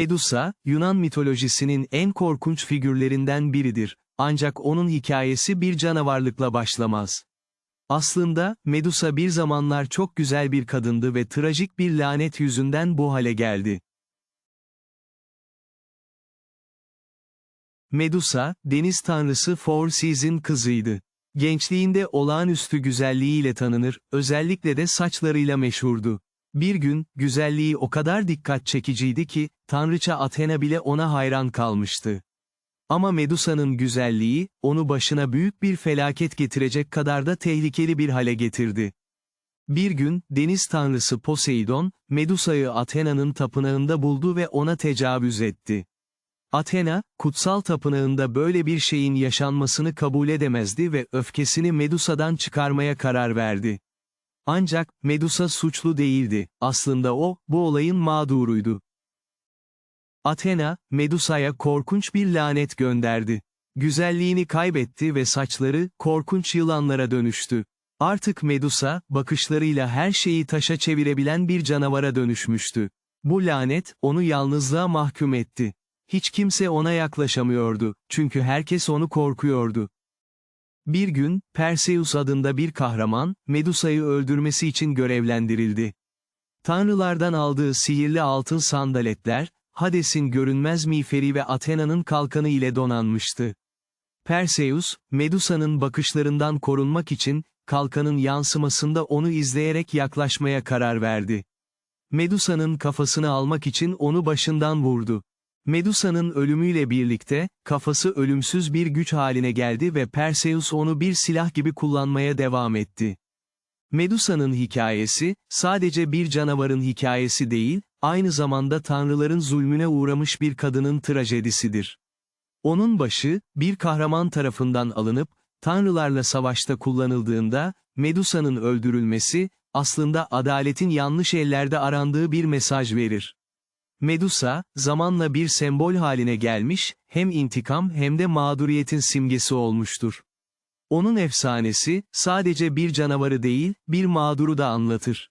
Medusa, Yunan mitolojisinin en korkunç figürlerinden biridir, ancak onun hikayesi bir canavarlıkla başlamaz. Aslında, Medusa bir zamanlar çok güzel bir kadındı ve trajik bir lanet yüzünden bu hale geldi. Medusa, deniz tanrısı Forses'in kızıydı. Gençliğinde olağanüstü güzelliğiyle tanınır, özellikle de saçlarıyla meşhurdu. Bir gün, güzelliği o kadar dikkat çekiciydi ki, tanrıça Athena bile ona hayran kalmıştı. Ama Medusa'nın güzelliği, onu başına büyük bir felaket getirecek kadar da tehlikeli bir hale getirdi. Bir gün, deniz tanrısı Poseidon, Medusa'yı Athena'nın tapınağında buldu ve ona tecavüz etti. Athena, kutsal tapınağında böyle bir şeyin yaşanmasını kabul edemezdi ve öfkesini Medusa'dan çıkarmaya karar verdi. Ancak, Medusa suçlu değildi, aslında o, bu olayın mağduruydu. Athena, Medusa'ya korkunç bir lanet gönderdi. Güzelliğini kaybetti ve saçları, korkunç yılanlara dönüştü. Artık Medusa, bakışlarıyla her şeyi taşa çevirebilen bir canavara dönüşmüştü. Bu lanet, onu yalnızlığa mahkum etti. Hiç kimse ona yaklaşamıyordu, çünkü herkes onu korkuyordu. Bir gün, Perseus adında bir kahraman, Medusa'yı öldürmesi için görevlendirildi. Tanrılardan aldığı sihirli altın sandaletler, Hades'in görünmez miğferi ve Athena'nın kalkanı ile donanmıştı. Perseus, Medusa'nın bakışlarından korunmak için, kalkanın yansımasında onu izleyerek yaklaşmaya karar verdi. Medusa'nın kafasını almak için onu başından vurdu. Medusa'nın ölümüyle birlikte, kafası ölümsüz bir güç haline geldi ve Perseus onu bir silah gibi kullanmaya devam etti. Medusa'nın hikayesi, sadece bir canavarın hikayesi değil, aynı zamanda tanrıların zulmüne uğramış bir kadının trajedisidir. Onun başı, bir kahraman tarafından alınıp, tanrılarla savaşta kullanıldığında, Medusa'nın öldürülmesi, aslında adaletin yanlış ellerde arandığı bir mesaj verir. Medusa, zamanla bir sembol haline gelmiş, hem intikam hem de mağduriyetin simgesi olmuştur. Onun efsanesi, sadece bir canavarı değil, bir mağduru da anlatır.